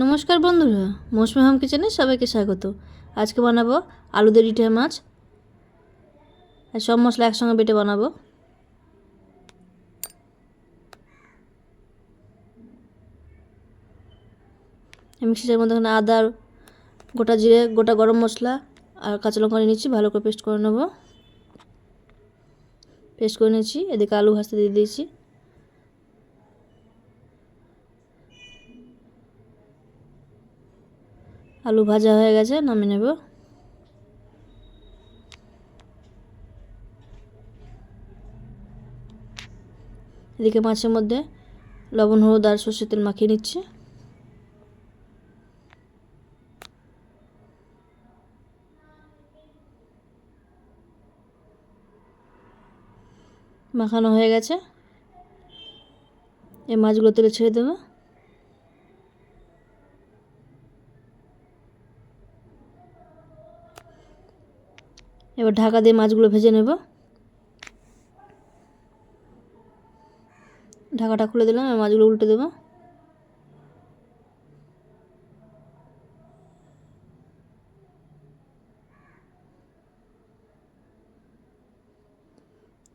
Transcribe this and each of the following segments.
নমস্কার বন্ধুরা, মৌসুমি হোম কিচেনে সবাইকে স্বাগত। আজকে বানাবো আলু দিয়ে রিঠে মাছ আর সব মশলা একসঙ্গে বেটে বানাবো। মিক্সিটার মধ্যে এখানে আদা, গোটা জিরে, গোটা গরম মশলা আর কাঁচা লঙ্কা নিয়ে নিচ্ছি, ভালো করে পেস্ট করে নেব। পেস্ট করে নিয়েছি, এদিকে আলু ভাজতে দিয়ে দিয়েছি। আলু ভাজা হয়ে গেছে, নামিয়ে নেব। এদিকে মাছের মধ্যে লবণ, হলুদ আর সর্ষের তেল মাখিয়ে নিচ্ছে। মাখানো হয়ে গেছে। এই মাছগুলো তেলে ছেড়ে দেবো। এবার ঢাকা দিয়ে মাছগুলো ভেজে নেব। ঢাকাটা খুলে দিলাম আর মাছগুলো উল্টে দেবো।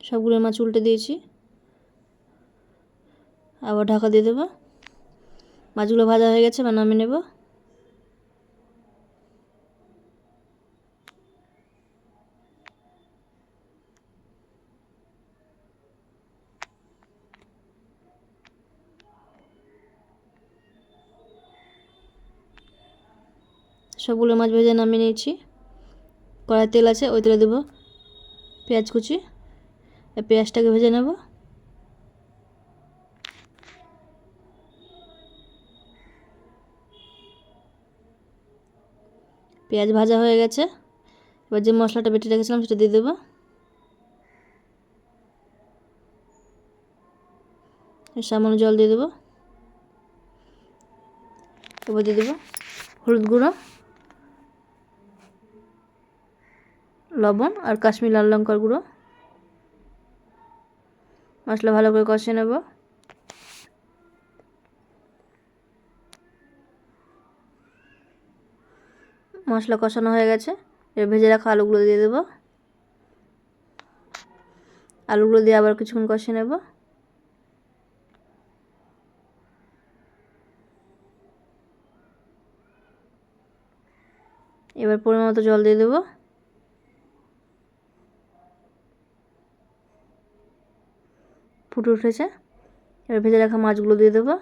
সবগুলো মাছ উল্টে দিয়েছি। আবার ঢাকা দিয়ে দেবো। মাছগুলো ভাজা হয়ে গেছে বা নামিয়ে নেব। সবগুলো মাছ ভেজে নামিয়ে নিয়েছি। কড়াই তেল আছে, ওই তেলে দেবো পেঁয়াজ কুচি। পেঁয়াজটাকে ভেজে নেব। পেঁয়াজ ভাজা হয়ে গেছে। এবার যে মশলাটা বেটে রেখেছিলাম সেটা দিয়ে দেবো। সামান্য জল দিয়ে দেবো। এবার দিয়ে দেবো হলুদ গুঁড়ো। লবণ আর কাশ্মীর লাল লঙ্কার গুঁড়ো। মশলা ভালো করে কষিয়ে নেব। মশলা কষানো হয়ে গেছে। এবার ভেজে রাখা আলুগুলো দিয়ে দেবো। আলুগুলো দিয়ে আবার কিছুক্ষণ কষিয়ে নেব। এবার পরিমাণ মতো জল দিয়ে দেবো। ফুটে উঠেছে। এবার ভেজে রাখা মাছগুলো দিয়ে দেবো।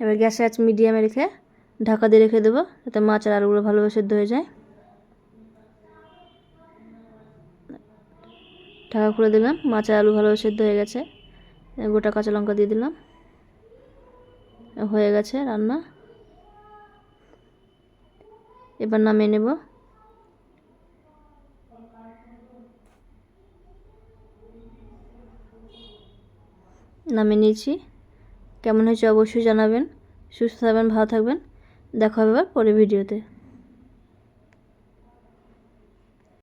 এবার গ্যাসে আঁচ মিডিয়ামে রেখে ঢাকা দিয়ে রেখে দেবো, যাতে মাছ আর আলুগুলো ভালোভাবে সেদ্ধ হয়ে যায়। ঢাকা খুলে দিলাম, মাছ আর আলু ভালোভাবে সেদ্ধ হয়ে গেছে। গোটা কাঁচা লঙ্কা দিয়ে দিলাম। হয়ে গেছে রান্না। এবার নামিয়ে নেব। নামিয়ে নিয়েছি। কেমন হয়েছে অবশ্যই জানাবেন। সুস্থ থাকবেন, ভালো থাকবেন। দেখা হবে এবার পরে ভিডিওতে।